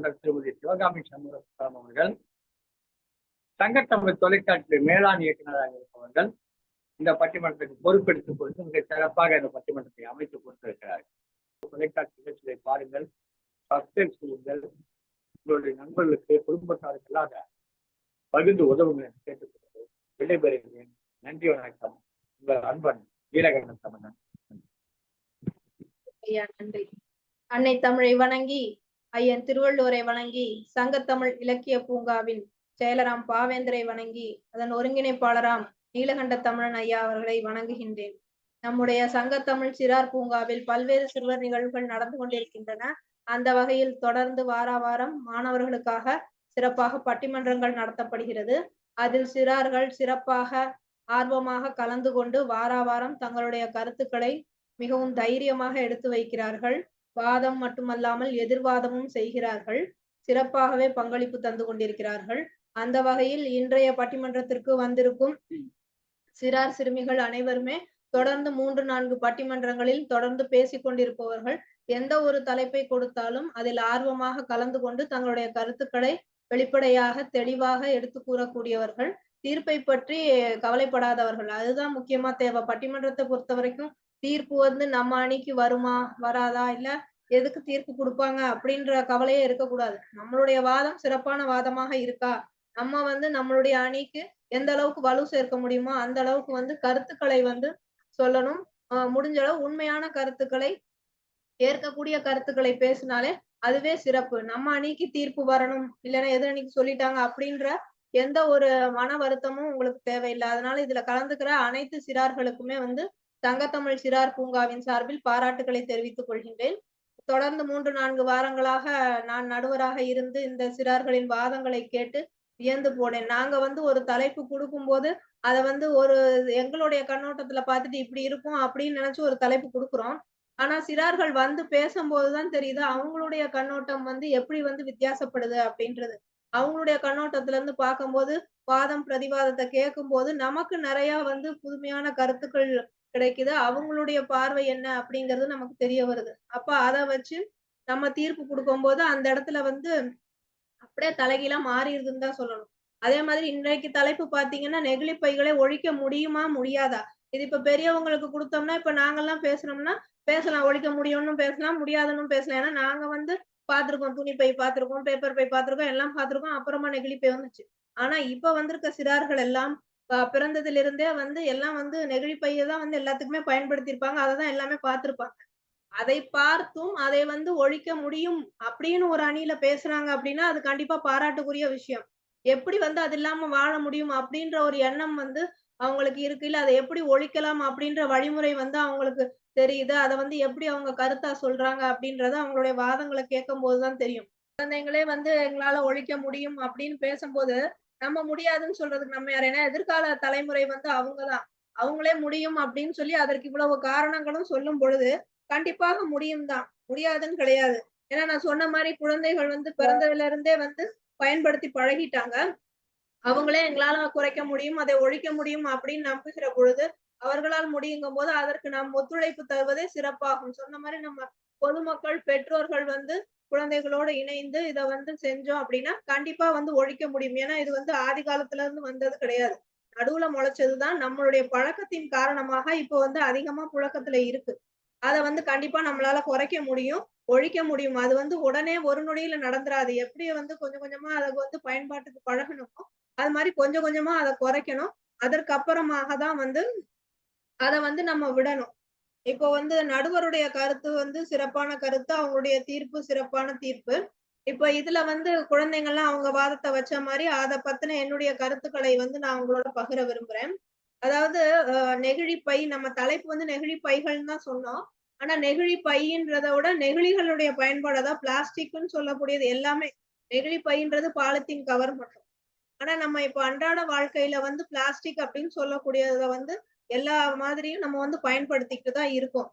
திருமதி சிவகாமி சண்முகம் அவர்கள் சங்கத்தமிழ் தொலைக்காட்சி மேலாண் இயக்குநராக இருப்பவர்கள் இந்த பட்டிமன்றத்தை பொறுப்பெடுத்துக் கொடுத்து மிக சிறப்பாக இந்த பட்டிமன்றத்தை அமைத்து கொடுத்திருக்கிறார்கள். தொலைக்காட்சி நிகழ்ச்சியை பாருங்கள் சப்ஸ்கிரைப் செய்யுங்கள் உங்களுடைய நண்பர்களுக்கு குடும்பத்தாருக்கு எல்லாம் பகிர்ந்து உதவுங்கள் என்று கேட்டுக்கொண்டு விடைபெறுகிறேன். நன்றி வணக்கம். உங்கள் அன்பன் வீரகண்டன் தமிழன். நன்றி. அன்னை தமிழை வணங்கி ஐயன் திருவள்ளுவரை வணங்கி சங்கத்தமிழ் இலக்கிய பூங்காவின் செயலராம் பாவேந்தரை வணங்கி அதன் ஒருங்கிணைப்பாளராம் நீலகண்ட தமிழன் ஐயா அவர்களை வணங்குகின்றேன். நம்முடைய சங்கத்தமிழ் சிறார் பூங்காவில் பல்வேறு சிறுவர் நிகழ்வுகள் நடந்து கொண்டிருக்கின்றன. அந்த வகையில் தொடர்ந்து வாராவாரம் மாணவர்களுக்காக சிறப்பாக பட்டிமன்றங்கள் நடத்தப்படுகிறது. அதில் சிறார்கள் சிறப்பாக ஆர்வமாக கலந்து கொண்டு வாராவாரம் தங்களுடைய கருத்துக்களை மிகவும் தைரியமாக எடுத்து வைக்கிறார்கள். வாதம் மட்டுமல்லாமல் எதிர்வாதமும் செய்கிறார்கள். சிறப்பாகவே பங்களிப்பு தந்து கொண்டிருக்கிறார்கள். அந்த வகையில் இன்றைய பட்டிமன்றத்திற்கு வந்திருக்கும் சிறார் சிறுமிகள் அனைவருமே தொடர்ந்து மூன்று நான்கு பட்டிமன்றங்களில் தொடர்ந்து பேசிக் கொண்டிருப்பவர்கள் எந்த ஒரு தலைப்பை கொடுத்தாலும் அதில் ஆர்வமாக கலந்து கொண்டு தங்களுடைய கருத்துக்களை வெளிப்படையாக தெளிவாக எடுத்து கூறக்கூடியவர்கள். தீர்ப்பை பற்றி கவலைப்படாதவர்கள். அதுதான் முக்கியமா தேவை. பட்டிமன்றத்தை பொறுத்த வரைக்கும் தீர்ப்பு வந்து நம்ம அணிக்கு வருமா வராதா? இல்ல எதுக்கு தீர்ப்பு கொடுப்பாங்க அப்படின்ற கவலையே இருக்கக்கூடாது. நம்மளுடைய வாதம் சிறப்பான வாதமாக இருக்கா? நம்ம வந்து நம்மளுடைய அணிக்கு எந்த அளவுக்கு வலு சேர்க்க முடியுமோ அந்த அளவுக்கு வந்து கருத்துக்களை வந்து சொல்லணும். முடிஞ்ச அளவு உண்மையான கருத்துக்களை ஏற்கக்கூடிய கருத்துக்களை பேசினாலே அதுவே சிறப்பு. நம்ம அணிக்கு தீர்ப்பு வரணும் இல்லைன்னா எது அன்னைக்கு சொல்லிட்டாங்க அப்படின்ற எந்த ஒரு மன வருத்தமும் உங்களுக்கு தேவையில்லை. அதனால இதுல கலந்துக்கிற அனைத்து சிறார்களுக்குமே வந்து தங்கத்தமிழ் சிறார் பூங்காவின் சார்பில் பாராட்டுகளை தெரிவித்துக் கொள்கின்றேன். தொடர்ந்து மூன்று நான்கு வாரங்களாக நான் நடுவராக இருந்து இந்த சிறார்களின் வாதங்களை கேட்டு வியந்து போனேன். நாங்க வந்து ஒரு தலைப்பு கொடுக்கும் போது அதை வந்து ஒரு எங்களுடைய கண்ணோட்டத்துல பார்த்துட்டு இப்படி இருக்கும் அப்படின்னு நினைச்சு ஒரு தலைப்பு கொடுக்குறோம். ஆனா சிறார்கள் வந்து பேசும்போதுதான் தெரியுது அவங்களுடைய கண்ணோட்டம் வந்து எப்படி வந்து வித்தியாசப்படுது அப்படின்றது. அவங்களுடைய கண்ணோட்டத்துல இருந்து பார்க்கும்போது வாதம் பிரதிவாதத்தை கேட்கும் போது நமக்கு நிறைய வந்து புதுமையான கருத்துக்கள் கிடைக்குது. அவங்களுடைய பார்வை என்ன அப்படிங்கிறது நமக்கு தெரிய வருது. அப்ப அதை வச்சு நம்ம தீர்ப்பு கொடுக்கும் போது அந்த இடத்துல வந்து அப்படியே தலைகீழா மாறிடுதுன்னு தான் சொல்லணும். அதே மாதிரி இன்றைக்கு தலைப்பு பாத்தீங்கன்னா நெகிழி பைகளை ஒழிக்க முடியுமா முடியாதா? இது இப்ப பெரியவங்களுக்கு கொடுத்தோம்னா இப்ப நாங்கெல்லாம் பேசுறோம்னா பேசலாம் ஒழிக்க முடியும்னு பேசலாம் முடியாதுன்னு பேசலாம். ஏன்னா நாங்க வந்து பாத்திருக்கோம் துணி பை பாத்திருக்கோம் பேப்பர் பை பாத்திருக்கோம் எல்லாம் பாத்திருக்கோம் அப்புறமா நெகிழி பை வந்துச்சு. ஆனா இப்ப வந்திருக்க சிறார்கள் எல்லாம் பிறந்ததுல இருந்தே வந்து எல்லாம் வந்து நெகிழி பையை தான் வந்து எல்லாத்துக்குமே பயன்படுத்தியிருப்பாங்க. அதை தான் எல்லாமே பார்த்திருப்பாங்க. அதை பார்த்தும் அதை வந்து ஒழிக்க முடியும் அப்படின்னு ஒரு அணியில பேசுறாங்க அப்படின்னா அது கண்டிப்பா பாராட்டுக்குரிய விஷயம். எப்படி வந்து அது இல்லாம வாழ முடியும் அப்படின்ற ஒரு எண்ணம் வந்து அவங்களுக்கு இருக்கு. இல்ல அதை எப்படி ஒழிக்கலாம் அப்படின்ற வழிமுறை வந்து அவங்களுக்கு தெரியுது. அதை வந்து எப்படி அவங்க கருத்தா சொல்றாங்க அப்படின்றத அவங்களுடைய வாதங்களை கேட்கும் போதுதான் தெரியும். குழந்தைங்களே வந்து எங்களால ஒழிக்க முடியும் அப்படின்னு பேசும்போது நம்ம முடியாதுன்னு சொல்றதுக்கு நம்ம யார்? ஏன்னா எதிர்கால தலைமுறை வந்து அவங்கதான். அவங்களே முடியும் அப்படின்னு சொல்லி அதற்கு இவ்வளவு காரணங்களும் சொல்லும் பொழுது கண்டிப்பாக முடியும் தான். முடியாதுன்னு கிடையாது. ஏன்னா நான் சொன்ன மாதிரி குழந்தைகள் வந்து பிறந்ததுல இருந்தே வந்து பயன்படுத்தி பழகிட்டாங்க. அவங்களே எங்களால குறைக்க முடியும் அதை ஒழிக்க முடியும் அப்படின்னு நம்புகிற பொழுது அவர்களால் முடியுங்கும் போது அதற்கு நாம் ஒத்துழைப்பு தருவதே சிறப்பாகும். சொன்ன மாதிரி நம்ம பொதுமக்கள் பெற்றோர்கள் வந்து குழந்தைகளோட இணைந்து இதை வந்து செஞ்சோம் அப்படின்னா கண்டிப்பா வந்து ஒழிக்க முடியும். ஏன்னா இது வந்து ஆதி காலத்துல இருந்து வந்தது கிடையாது. நடுவுல முளைச்சதுதான் நம்மளுடைய பழக்கத்தின் காரணமாக இப்போ வந்து அதிகமா புழக்கத்துல இருக்கு. அதை வந்து கண்டிப்பா நம்மளால குறைக்க முடியும் ஒழிக்க முடியும். அது வந்து உடனே ஒரு நொடியில நடந்துராது. எப்படி வந்து கொஞ்சம் கொஞ்சமா அதை வந்து பயன்பாட்டுக்கு பழகணுமோ. அது மாதிரி கொஞ்சம் கொஞ்சமா அதை குறைக்கணும். அதற்கு அப்புறமாக தான் வந்து அதை வந்து நம்ம விடணும். இப்போ வந்து நடுவருடைய கருத்து வந்து சிறப்பான கருத்து அவங்களுடைய தீர்ப்பு சிறப்பான தீர்ப்பு. இப்போ இதுல வந்து குழந்தைங்கள்லாம் அவங்க வாதத்தை வச்ச மாதிரி அதை பத்தின என்னுடைய கருத்துக்களை வந்து நான் உங்களோட பகிர விரும்புறேன். அதாவது நெகிழி பை நம்ம தலைப்பு வந்து நெகிழி பைகள்னு தான் சொன்னோம். ஆனா நெகிழிப்பைன்றத விட நெகிழிகளுடைய பயன்பாடு அதாவது பிளாஸ்டிக்னு சொல்லக்கூடியது எல்லாமே. நெகிழி பைன்றது பாலித்தீன் கவர் மட்டும். ஆனா நம்ம இப்போ அன்றாட வாழ்க்கையில வந்து பிளாஸ்டிக் அப்படின்னு சொல்லக்கூடியத வந்து எல்லா மாதிரியும் நம்ம வந்து பயன்படுத்திக்கிட்டு தான் இருக்கோம்.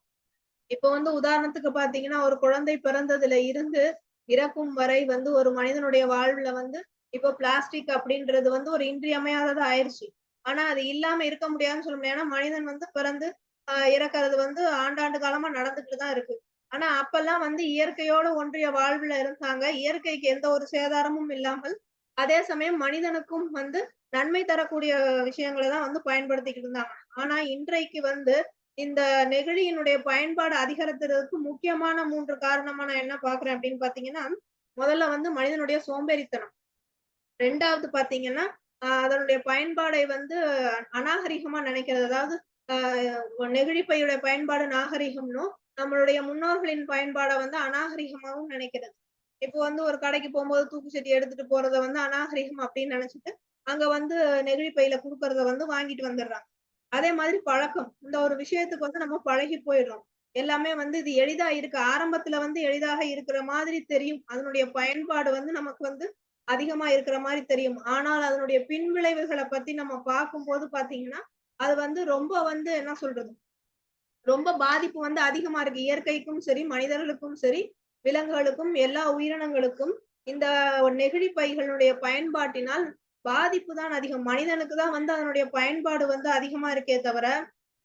இப்போ வந்து உதாரணத்துக்கு பாத்தீங்கன்னா ஒரு குழந்தை பிறந்ததுல இருந்து இறக்கும் வரை வந்து ஒரு மனிதனுடைய வாழ்வுல வந்து இப்போ பிளாஸ்டிக் அப்படின்றது வந்து ஒரு இன்றியமையாதது ஆயிடுச்சு ஆனா அது இல்லாம இருக்க முடியாதுன்னு சொல்ல முடியாது. ஏன்னா மனிதன் வந்து பிறந்து ஆஹ் இறக்குறது வந்து ஆண்டாண்டு காலமா நடந்துகிட்டு தான் இருக்கு. ஆனா அப்பெல்லாம் வந்து இயற்கையோடு ஒன்றிய வாழ்வுல இருந்தாங்க. இயற்கைக்கு எந்த ஒரு சேதாரமும் இல்லாமல் அதே சமயம் மனிதனுக்கும் வந்து நன்மை தரக்கூடிய விஷயங்களை தான் வந்து பயன்படுத்திக்கிட்டு இருந்தாங்க. ஆனா இன்றைக்கு வந்து இந்த நெகிழியினுடைய பயன்பாடு அதிகரிக்கிறதுக்கு முக்கியமான மூன்று காரணமா நான் என்ன பாக்குறேன் அப்படின்னு பாத்தீங்கன்னா முதல்ல வந்து மனிதனுடைய சோம்பேறித்தனம். ரெண்டாவது பாத்தீங்கன்னா ஆஹ் அதனுடைய பயன்பாடை வந்து அநாகரிகமா நினைக்கிறது. அதாவது ஆஹ் நெகிழிப்பையுடைய பயன்பாடு நாகரிகம்னும் நம்மளுடைய முன்னோர்களின் பயன்பாடை வந்து அநாகரிகமாவும் நினைக்கிறது. இப்போ வந்து ஒரு கடைக்கு போகும்போது தூக்கு செடி எடுத்துட்டு போறத வந்து அநாகரிகம் அப்படின்னு நினைச்சிட்டு அங்க வந்து நெகிழி பையில குடுக்கறத வந்து வாங்கிட்டு வந்துடுறாங்க. அதே மாதிரி பழக்கம். இந்த ஒரு விஷயத்துக்கு வந்து நம்ம பழகி போயிடுறோம். எல்லாமே வந்து இது எளிதா இருக்கு. ஆரம்பத்துல வந்து எளிதாக இருக்கிற மாதிரி தெரியும். அதனுடைய பயன்பாடு வந்து நமக்கு வந்து அதிகமா இருக்கிற மாதிரி தெரியும். ஆனால் அதனுடைய பின் விளைவுகளை பத்தி நம்ம பார்க்கும்போது பாத்தீங்கன்னா அது வந்து ரொம்ப வந்து என்ன சொல்றது? ரொம்ப பாதிப்பு வந்து அதிகமா இருக்கு. இயற்கைக்கும் சரி மனிதர்களுக்கும் சரி விலங்குகளுக்கும் எல்லா உயிரினங்களுக்கும் இந்த நெகிழி பைகளுடைய பயன்பாட்டினால் பாதிப்பு தான் அதிகம். மனிதனுக்கு தான் வந்து அதனுடைய பயன்பாடு வந்து அதிகமா இருக்கே தவிர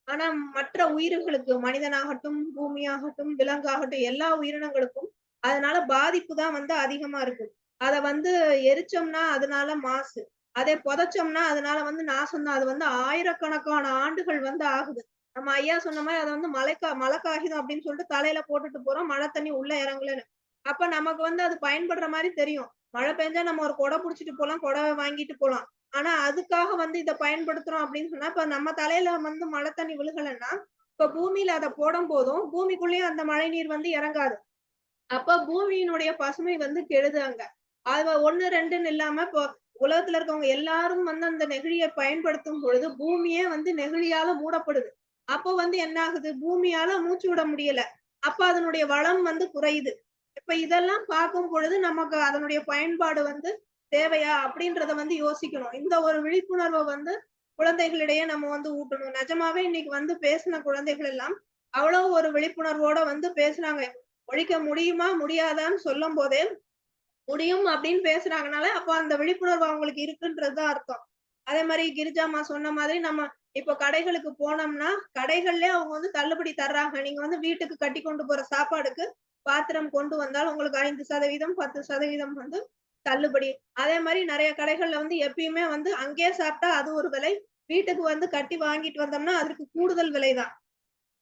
ஆனா மற்ற உயிர்களுக்கு மனிதனாகட்டும் பூமியாகட்டும் விலங்காகட்டும் எல்லா உயிரினங்களுக்கும் அதனால பாதிப்பு தான் வந்து அதிகமா இருக்கு. அத வந்து எரிச்சோம்னா அதனால மாசு. அதே புதைச்சோம்னா அதனால வந்து நாசம் தான் அது வந்து ஆயிரக்கணக்கான ஆண்டுகள் வந்து ஆகுது. நம்ம ஐயா சொன்ன மாதிரி அதை வந்து மலைக்கா மழை காகிதம் அப்படின்னு சொல்லிட்டு தலையில போட்டுட்டு போறோம். மழை தண்ணி உள்ள இறங்கலன்னு. அப்ப நமக்கு வந்து அது பயன்படுற மாதிரி தெரியும். மழை பெஞ்சா நம்ம ஒரு கொடை புடிச்சிட்டு போலாம் கொடை வாங்கிட்டு போலாம். ஆனா அதுக்காக வந்து இதை பயன்படுத்துறோம் அப்படின்னு சொன்னா இப்ப நம்ம தலையில வந்து மழை தண்ணி விழுகலைன்னா இப்ப பூமியில அதை போடும் போதும் பூமிக்குள்ளேயும் அந்த மழை நீர் வந்து இறங்காது. அப்ப பூமியினுடைய பசுமை வந்து கெடுது அங்க. அது ஒண்ணு ரெண்டுன்னு இல்லாம இப்போ உலகத்துல இருக்கவங்க எல்லாரும் வந்து அந்த நெகிழியை பயன்படுத்தும் பொழுது பூமியே வந்து நெகிழியால மூடப்படுது. அப்போ வந்து என்ன ஆகுது பூமியால மூச்சு விட முடியல. அப்ப அதனுடைய வளம் வந்து குறையுது. இப்ப இதெல்லாம் பார்க்கும் பொழுது நமக்கு அதனுடைய பயன்பாடு வந்து தேவையா? அப்படின்றத வந்து யோசிக்கணும். இந்த ஒரு விழிப்புணர்வை வந்து குழந்தைகளிடையே நம்ம வந்து ஊட்டணும். நிஜமாவே இன்னைக்கு வந்து பேசின குழந்தைகள் எல்லாம் அவ்வளவு ஒரு விழிப்புணர்வோட வந்து பேசுறாங்க. ஒழிக்க முடியுமா? முடியாதான்னு சொல்லும் போதே முடியும் அப்படின்னு பேசுறாங்கனால அப்ப அந்த விழிப்புணர்வு அவங்களுக்கு இருக்குன்றதுதான் அர்த்தம். அதே மாதிரி கிரிஜாமா சொன்ன மாதிரி நம்ம இப்ப கடைகளுக்கு போனோம்னா கடைகள்ல அவங்க வந்து தள்ளுபடி தர்றாங்க. நீங்க வந்து வீட்டுக்கு கட்டி கொண்டு போற சாப்பாடுக்கு பாத்திரம் கொண்டு வந்தால் உங்களுக்கு ஐந்து சதவீதம் பத்து சதவீதம் வந்து தள்ளுபடி. அதே மாதிரி நிறைய கடைகள்ல வந்து எப்பயுமே வந்து அங்கேயே சாப்பிட்டா அது ஒரு விலை. வீட்டுக்கு வந்து கட்டி வாங்கிட்டு வந்தோம்னா அதுக்கு கூடுதல் விலைதான்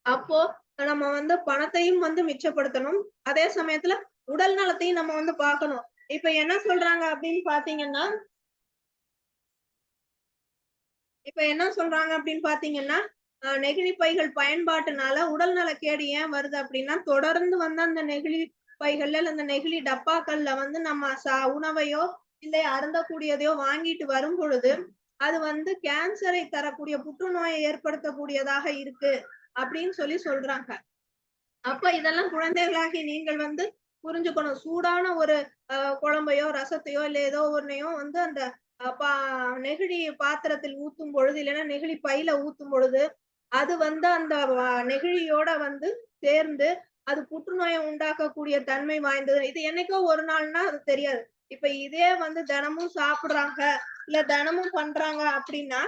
அப்போ நம்ம வந்து பணத்தையும் வந்து மிச்சப்படுத்தணும். அதே சமயத்துல உடல் நலத்தையும் நம்ம வந்து பார்க்கணும். இப்ப என்ன சொல்றாங்க அப்படின்னு பாத்தீங்கன்னா இப்ப என்ன சொல்றாங்க அப்படின்னு பாத்தீங்கன்னா நெகிழி பைகள் பயன்பாட்டுனால உடல் நலக்கேடு ஏன் வருது அப்படின்னா தொடர்ந்து வந்து அந்த நெகிழி பைகள்ல அந்த நெகிழி டப்பாக்கள்ல வந்து நம்ம சா உணவையோ இல்லை அருந்தக்கூடியதையோ வாங்கிட்டு வரும் பொழுது அது வந்து கேன்சரை தரக்கூடிய புற்றுநோயை ஏற்படுத்தக்கூடியதாக இருக்கு அப்படின்னு சொல்லி சொல்றாங்க. அப்ப இதெல்லாம் குழந்தைகளாகி நீங்கள் வந்து புரிஞ்சுக்கணும். சூடான ஒரு குழம்பையோ ரசத்தையோ இல்ல ஏதோ ஒன்னையோ வந்து அந்த நெகிழி பாத்திரத்தில் ஊத்தும் பொழுது இல்லைன்னா நெகிழி பையில ஊத்தும் பொழுது அது வந்து அந்த நெகிழியோட வந்து சேர்ந்து அது புற்றுநோயை உண்டாக்கக்கூடிய தன்மை வாய்ந்தது. இது என்னைக்கோ ஒரு நாள்னா அது தெரியாது. இப்ப இதே வந்து தினமும் சாப்பிடுறாங்க இல்ல தினமும் பண்றாங்க அப்படின்னா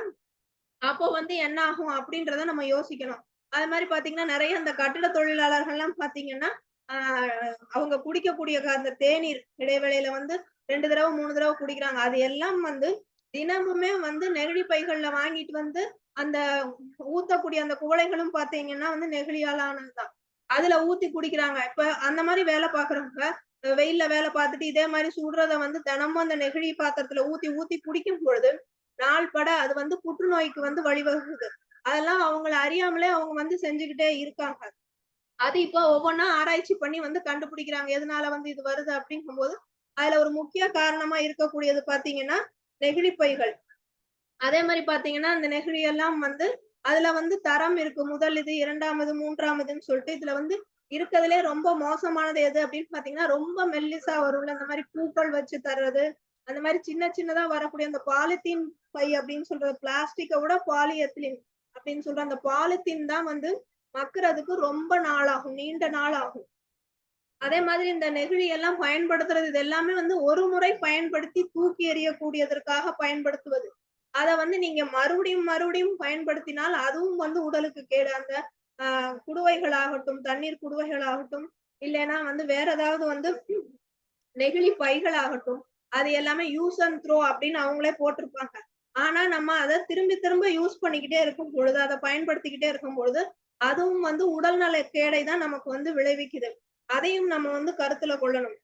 அப்போ வந்து என்ன ஆகும் அப்படின்றத நம்ம யோசிக்கணும். அது மாதிரி பாத்தீங்கன்னா நிறைய அந்த கட்டிட தொழிலாளர்கள் எல்லாம் பாத்தீங்கன்னா ஆஹ் அவங்க குடிக்கக்கூடிய அந்த தேநீர் இடைவேளையில வந்து ரெண்டு தடவை மூணு தடவை குடிக்கிறாங்க. அது எல்லாம் வந்து தினமுமே வந்து நெகிழி பைகள்ல வாங்கிட்டு வந்து அந்த ஊத்தக்கூடிய அந்த குவளைகளும் பாத்தீங்கன்னா வந்து நெகிழியால் ஆனதுதான் அதுல ஊத்தி குடிக்கிறாங்க. இப்ப அந்த மாதிரி வேலை பாக்குறவங்க வெயில்ல வேலை பார்த்துட்டு இதே மாதிரி சுடுறத வந்து தினமும் அந்த நெகிழி பாத்திரத்துல ஊத்தி ஊத்தி குடிக்கும் பொழுது நாள் பட அது வந்து புற்றுநோய்க்கு வந்து வழிவகுக்குது. அதெல்லாம் அவங்கள அறியாமலே அவங்க வந்து செஞ்சுக்கிட்டே இருக்காங்க. அது இப்போ ஒவ்வொன்றா ஆராய்ச்சி பண்ணி வந்து கண்டுபிடிக்கிறாங்க. எதனால வந்து இது வருது அப்படிங்கும்போது அதுல ஒரு முக்கிய காரணமா இருக்கக்கூடியது பாத்தீங்கன்னா நெகிழி பைகள். அதே மாதிரி பாத்தீங்கன்னா அந்த நெகிழி எல்லாம் வந்து அதுல வந்து தரம் இருக்கு. முதல் இது இரண்டாமது மூன்றாமதுன்னு சொல்லிட்டு இதுல வந்து இருக்கிறதுலே ரொம்ப மோசமானது எது அப்படின்னு பாத்தீங்கன்னா ரொம்ப மெல்லிசா வரும்ல. அந்த மாதிரி பூக்கள் வச்சு தர்றது அந்த மாதிரி சின்ன சின்னதா வரக்கூடிய அந்த பாலித்தீன் பை அப்படின்னு சொல்றது பிளாஸ்டிக்கை விட பாலியத்திலின் அப்படின்னு சொல்ற அந்த பாலித்தீன் தான் வந்து மக்குறதுக்கு ரொம்ப நாள் ஆகும் நீண்ட நாள் ஆகும் அதே மாதிரி இந்த நெகிழி எல்லாம் பயன்படுத்துறது இது எல்லாமே வந்து ஒரு முறை பயன்படுத்தி தூக்கி எறியக்கூடியதற்காக பயன்படுத்துவது. அதை வந்து நீங்க மறுபடியும் மறுபடியும் பயன்படுத்தினால் அதுவும் வந்து உடலுக்கு கேடு. அந்த ஆஹ் குடுவைகள் ஆகட்டும் தண்ணீர் குடுவைகள் ஆகட்டும் இல்லைன்னா வந்து வேற ஏதாவது வந்து நெகிழி பைகள் ஆகட்டும் அது எல்லாமே யூஸ் அண்ட் த்ரோ அப்படின்னு அவங்களே போட்டிருப்பாங்க. ஆனா நம்ம அதை திரும்பி திரும்ப யூஸ் பண்ணிக்கிட்டே இருக்கும் பொழுது அதை பயன்படுத்திக்கிட்டே இருக்கும் பொழுது அதுவும் வந்து உடல்நல கேடை தான் நமக்கு வந்து விளைவிக்குது. அதையும் நம்ம வந்து கருத்துல கொள்ளணும்.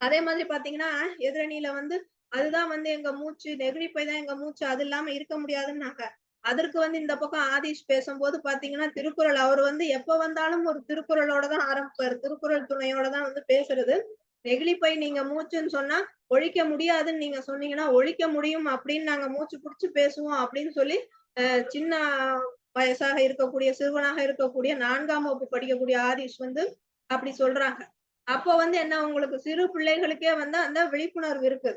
அதே மாதிரி பாத்தீங்கன்னா எதிரணியில வந்து அதுதான் வந்து எங்க மூச்சு நெகிழிப்பை தான் எங்க மூச்சு அது இல்லாம இருக்க முடியாதுன்னாங்க. அதற்கு வந்து இந்த பக்கம் ஆதிஷ் பேசும்போது பாத்தீங்கன்னா திருக்குறள் அவர் வந்து எப்ப வந்தாலும் ஒரு திருக்குறளோட தான் ஆரம்பிப்பாரு. திருக்குறள் துணையோட தான் வந்து பேசுறது. நெகிழிப்பை நீங்க மூச்சுன்னு சொன்னா ஒழிக்க முடியாதுன்னு நீங்க சொன்னீங்கன்னா ஒழிக்க முடியும் அப்படின்னு நாங்க மூச்சு பிடிச்சு பேசுவோம் அப்படின்னு சொல்லி அஹ் சின்ன வயசாக இருக்கக்கூடிய சிறுவனாக இருக்கக்கூடிய நான்காம் வகுப்பு படிக்கக்கூடிய ஆதிஷ் வந்து அப்படி சொல்றாங்க. அப்போ வந்து என்ன உங்களுக்கு சிறு பிள்ளைகளுக்கே வந்து அந்த விழிப்புணர்வு இருக்கு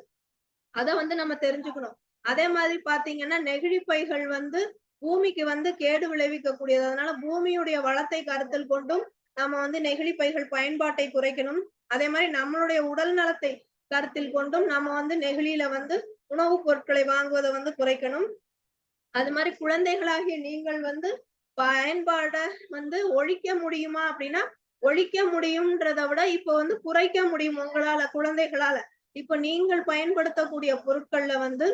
அத வந்து நம்ம தெரிஞ்சுக்கணும். அதே மாதிரி பாத்தீங்கன்னா நெகிழி பைகள் வந்து பூமிக்கு வந்து கேடு விளைவிக்க கூடியது அதனால பூமியுடைய வளத்தை கருத்தில் கொண்டும் நம்ம வந்து நெகிழி பைகள் பயன்பாட்டை குறைக்கணும். அதே மாதிரி நம்மளுடைய உடல் நலத்தை கருத்தில் கொண்டும் நம்ம வந்து நெகிழியில வந்து உணவுப் பொருட்களை வாங்குவதை வந்து குறைக்கணும். அது மாதிரி குழந்தைகளாகிய நீங்கள் வந்து பயன்பாட வந்து ஒழிக்க முடியுமா அப்படின்னா ஒழிக்க முடியும்ன்றத விட இப்போ வந்து குறைக்க முடியும் உங்களால குழந்தைகளால. இப்ப நீங்கள் பயன்படுத்தக்கூடிய பொருட்கள்ல வந்து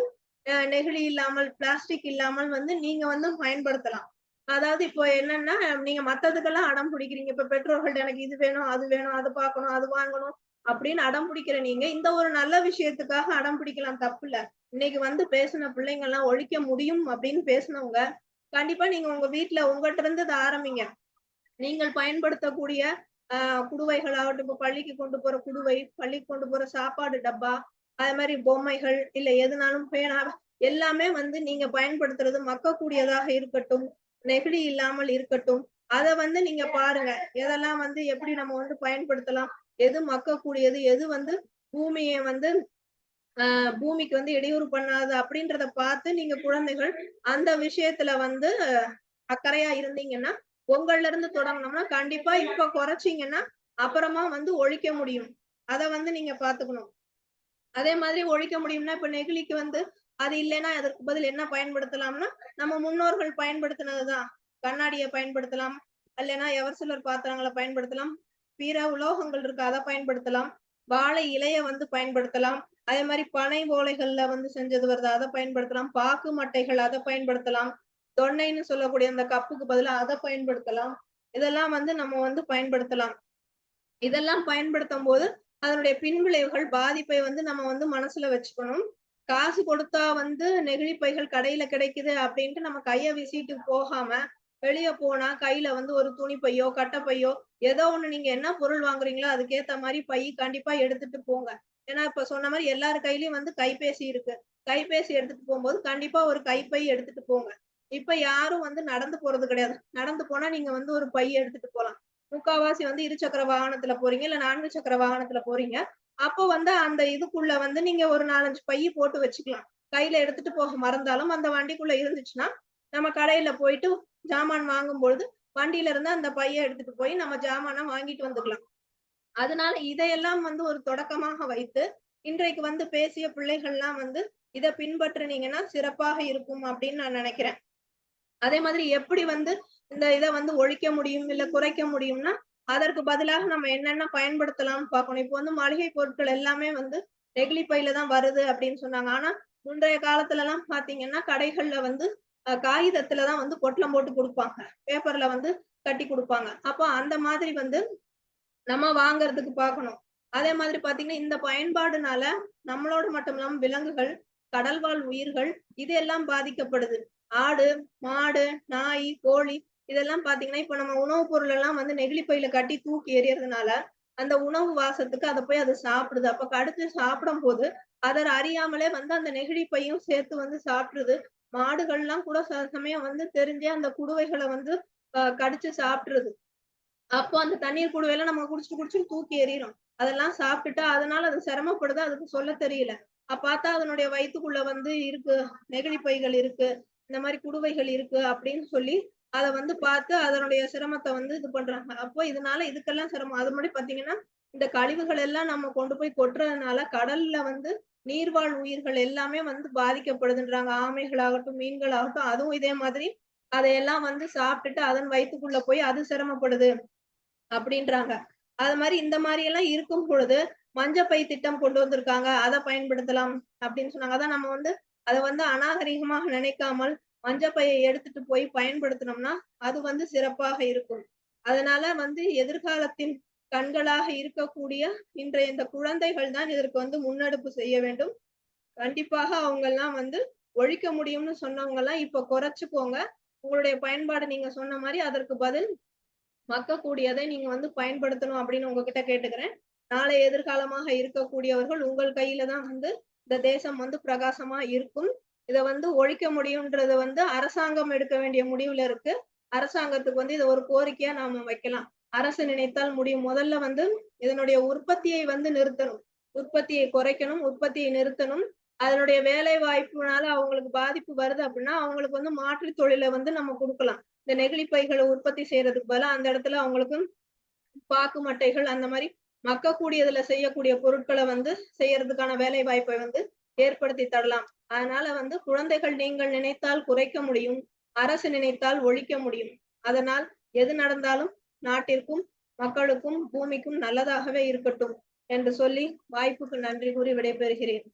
நெகிழி இல்லாமல் பிளாஸ்டிக் இல்லாமல் வந்து நீங்க வந்து பயன்படுத்தலாம். அதாவது இப்போ என்னன்னா நீங்க மத்ததுக்கெல்லாம் அடம் பிடிக்கிறீங்க. இப்ப பெற்றோர்கள்ட்ட எனக்கு இது வேணும் அது வேணும் அது பார்க்கணும் அது வாங்கணும் அப்படின்னு அடம் பிடிக்கிற நீங்க இந்த ஒரு நல்ல விஷயத்துக்காக அடம் பிடிக்கலாம். தப்பு இல்ல இன்னைக்கு வந்து பேசின பிள்ளைங்க எல்லாம் ஒழிக்க முடியும் அப்படின்னு பேசினவங்க கண்டிப்பா நீங்க உங்க வீட்ல உங்ககிட்ட இருந்து இதை ஆரம்பிங்க. நீங்கள் பயன்படுத்தக்கூடிய ஆஹ் குடுவைகள் ஆகட்டும் இப்ப பள்ளிக்கு கொண்டு போற குடுவை பள்ளிக்கு கொண்டு போற சாப்பாடு டப்பா அது மாதிரி பொம்மைகள் இல்ல எதுனாலும் பேனா எல்லாமே வந்து நீங்க பயன்படுத்துறது மக்கக்கூடியதாக இருக்கட்டும் நெகிழி இல்லாமல் இருக்கட்டும். அத வந்து நீங்க பாருங்க எதெல்லாம் வந்து எப்படி நம்ம வந்து பயன்படுத்தலாம் எது மக்கக்கூடியது எது வந்து பூமியை வந்து ஆஹ் பூமிக்கு வந்து இடையூறு பண்ணாது அப்படின்றத பார்த்து நீங்க குழந்தைகள் அந்த விஷயத்துல வந்து அக்கறையா இருந்தீங்கன்னா உங்கள்ல இருந்து தொடங்கினோம்னா கண்டிப்பா இப்ப குறைச்சீங்கன்னா அப்புறமா வந்து ஒழிக்க முடியும். அத வந்து நீங்க பாத்துக்கணும். அதே மாதிரி ஒழிக்க முடியும்னா இப்ப நெகிழிக்கு வந்து அது இல்லைன்னா அதற்கு பதில் என்ன பயன்படுத்தலாம்னா நம்ம முன்னோர்கள் பயன்படுத்தினதுதான். கண்ணாடியை பயன்படுத்தலாம். இல்லைன்னா எவர்சிலர் பாத்திரங்களை பயன்படுத்தலாம். பிற உலோகங்கள் இருக்கு அதை பயன்படுத்தலாம். வாழை இலைய வந்து பயன்படுத்தலாம். அதே மாதிரி பனை ஓலைகள்ல வந்து செஞ்சது வருது அதை பயன்படுத்தலாம். பாக்கு மட்டைகள் அதை பயன்படுத்தலாம். தொன்னைன்னு சொல்லக்கூடிய அந்த கப்புக்கு பதிலாக அதை பயன்படுத்தலாம். இதெல்லாம் வந்து நம்ம வந்து பயன்படுத்தலாம். இதெல்லாம் பயன்படுத்தும் போது அதனுடைய பின்விளைவுகள் பாதிப்பை வந்து நம்ம வந்து மனசுல வச்சுக்கணும். காசு கொடுத்தா வந்து நெகிழி பைகள் கடையில கிடைக்குது அப்படின்ட்டு நம்ம கைய வீசிட்டு போகாம வெளிய போனா கையில வந்து ஒரு துணி பையோ கட்டை பையோ ஏதோ ஒண்ணு நீங்க என்ன பொருள் வாங்குறீங்களோ அதுக்கேத்த மாதிரி பை கண்டிப்பா எடுத்துட்டு போங்க. ஏன்னா இப்ப சொன்ன மாதிரி எல்லார் கையிலயும் வந்து கைபேசி இருக்கு. கைபேசி எடுத்துட்டு போகும்போது கண்டிப்பா ஒரு கைப்பை எடுத்துட்டு போங்க. இப்ப யாரும் வந்து நடந்து போறது கிடையாது. நடந்து போனா நீங்க வந்து ஒரு பைய எடுத்துட்டு போலாம். முக்காவாசி வந்து இருசக்கர வாகனத்துல போறீங்க இல்ல நான்கு சக்கர வாகனத்துல போறீங்க. அப்போ வந்து அந்த இதுக்குள்ள வந்து நீங்க ஒரு நாலஞ்சு பைய போட்டு வச்சுக்கலாம். கையில எடுத்துட்டு போக மறந்தாலும் அந்த வண்டிக்குள்ள இருந்துச்சுன்னா நம்ம கடையில போயிட்டு ஜாமான் வாங்கும் பொழுது வண்டியில இருந்து அந்த பைய எடுத்துட்டு போய் நம்ம ஜாமானை வாங்கிட்டு வந்துக்கலாம். அதனால இதையெல்லாம் வந்து ஒரு தொடக்கமாக வைத்து இன்றைக்கு வந்து பேசிய பிள்ளைகள்லாம் வந்து இதை பின்பற்றுனீங்கன்னா சிறப்பாக இருக்கும் அப்படின்னு நான் நினைக்கிறேன். அதே மாதிரி எப்படி வந்து இந்த இதை வந்து ஒழிக்க முடியும் இல்ல குறைக்க முடியும்னா அதற்கு பதிலாக நம்ம என்னென்ன பயன்படுத்தலாம்னு பார்க்கணும். இப்போ வந்து மளிகை பொருட்கள் எல்லாமே வந்து நெகிழி பையில தான் வருது அப்படின்னு சொன்னாங்க. ஆனா முந்தைய காலத்துல எல்லாம் பாத்தீங்கன்னா கடைகள்ல வந்து அஹ், காகிதத்துல தான் வந்து பொட்டலம் போட்டு கொடுப்பாங்க. பேப்பர்ல வந்து கட்டி கொடுப்பாங்க. அப்போ அந்த மாதிரி வந்து நம்ம வாங்குறதுக்கு பார்க்கணும். அதே மாதிரி பாத்தீங்கன்னா இந்த பயன்பாடுனால நம்மளோட மட்டும் இல்லாம விலங்குகள் கடல்வாழ் உயிர்கள் இதெல்லாம் பாதிக்கப்படுது. ஆடு மாடு நாய் கோழி இதெல்லாம் பாத்தீங்கன்னா இப்ப நம்ம உணவுப் பொருள் எல்லாம் வந்து நெகிழி பையில கட்டி தூக்கி எறியறதுனால அந்த உணவு வாசத்துக்கு அதை போய் அது சாப்பிடுது. அப்ப கடிச்சு சாப்பிடும் போது அதை அறியாமலே வந்து அந்த நெகிழி பையும் சேர்த்து வந்து சாப்பிடுது. மாடுகள்லாம் கூட சில சமயம் வந்து தெரிஞ்சே அந்த குடுவைகளை வந்து கடிச்சு சாப்பிட்டுருது அப்போ அந்த தண்ணீர் குடுவையில நம்ம குடிச்சு குடிச்சு தூக்கி எறிகிறோம் அதெல்லாம் சாப்பிட்டுட்டு அதனால அது சிரமப்படுது அதுக்கு சொல்ல தெரியல. பார்த்தா அதனுடைய வயிற்றுக்குள்ள வந்து இருக்கு நெகிழி பைகள் இருக்கு. இந்த மாதிரி குடுவைகள் இருக்கு அப்படின்னு சொல்லி அதை வந்து பார்த்து அதனுடைய சிரமத்தை வந்து இது பண்றாங்க. அப்போ இதனால இதுக்கெல்லாம் சிரமம். அது மாதிரி பாத்தீங்கன்னா இந்த கழிவுகள் எல்லாம் நம்ம கொண்டு போய் கொட்டுறதுனால கடல்ல வந்து நீர்வாழ் உயிர்கள் எல்லாமே வந்து பாதிக்கப்படுதுன்றாங்க. ஆமைகளாகட்டும் மீன்களாகட்டும் அதுவும் இதே மாதிரி அதையெல்லாம் வந்து சாப்பிட்டுட்டு அதன் வயித்துக்குள்ள போய் அது சிரமப்படுது அப்படின்றாங்க. அது மாதிரி இந்த மாதிரி எல்லாம் இருக்கும் பொழுது மஞ்சப்பை திட்டம் கொண்டு வந்திருக்காங்க. அதை பயன்படுத்தலாம் அப்படின்னு சொன்னாங்க. அதான் நம்ம வந்து அதை வந்து அநாகரிகமாக நினைக்காமல் மஞ்சப்பையை எடுத்துட்டு போய் பயன்படுத்தினோம்னா அது வந்து சிறப்பாக இருக்கும். அதனால வந்து எதிர்காலத்தின் கண்களாக இருக்கக்கூடிய இன்றைய இந்த குழந்தைகள் தான் இதற்கு வந்து முன்னெடுப்பு செய்ய வேண்டும். கண்டிப்பாக அவங்க எல்லாம் வந்து ஒழிக்க முடியும்னு சொன்னவங்க எல்லாம் இப்ப குறைச்சுக்கோங்க உங்களுடைய பயன்பாடு நீங்க சொன்ன மாதிரி அதற்கு பதில் மக்கக்கூடியதை நீங்க வந்து பயன்படுத்தணும் அப்படின்னு உங்ககிட்ட கேட்டுக்கிறேன். நாளை எதிர்காலமாக இருக்கக்கூடியவர்கள் உங்கள் கையில தான் வந்து இந்த தேசம் வந்து பிரகாசமா இருக்கும். இதை வந்து ஒழிக்க முடியும்ன்றது வந்து அரசாங்கம் எடுக்க வேண்டிய முடிவுல இருக்கு. அரசாங்கத்துக்கு வந்து இதை ஒரு கோரிக்கையா நாம வைக்கலாம். அரசு நினைத்தால் முடியும். முதல்ல வந்து இதனுடைய உற்பத்தியை வந்து நிறுத்தணும். உற்பத்தியை குறைக்கணும் உற்பத்தியை நிறுத்தணும். அதனுடைய வேலை வாய்ப்புனால அவங்களுக்கு பாதிப்பு வருது அப்படின்னா அவங்களுக்கு வந்து மாற்று தொழிலை வந்து நம்ம கொடுக்கலாம். இந்த நெகிழி பைகளை உற்பத்தி செய்யறதுக்கு பதிலா அந்த இடத்துல அவங்களுக்கு பாக்கு மட்டைகள் அந்த மாதிரி மக்கக்கூடியதுல செய்யக்கூடிய பொருட்களை வந்து செய்யறதுக்கான வேலை வாய்ப்பை வந்து ஏற்படுத்தி தரலாம். அதனால வந்து குழந்தைகள் நீங்கள் நினைத்தால் குறைக்க முடியும் அரசு நினைத்தால் ஒழிக்க முடியும். அதனால் எது நடந்தாலும் நாட்டிற்கும் மக்களுக்கும் பூமிக்கும் நல்லதாகவே இருக்கட்டும் என்று சொல்லி வாய்ப்புக்கு நன்றி கூறி விடைபெறுகிறேன்.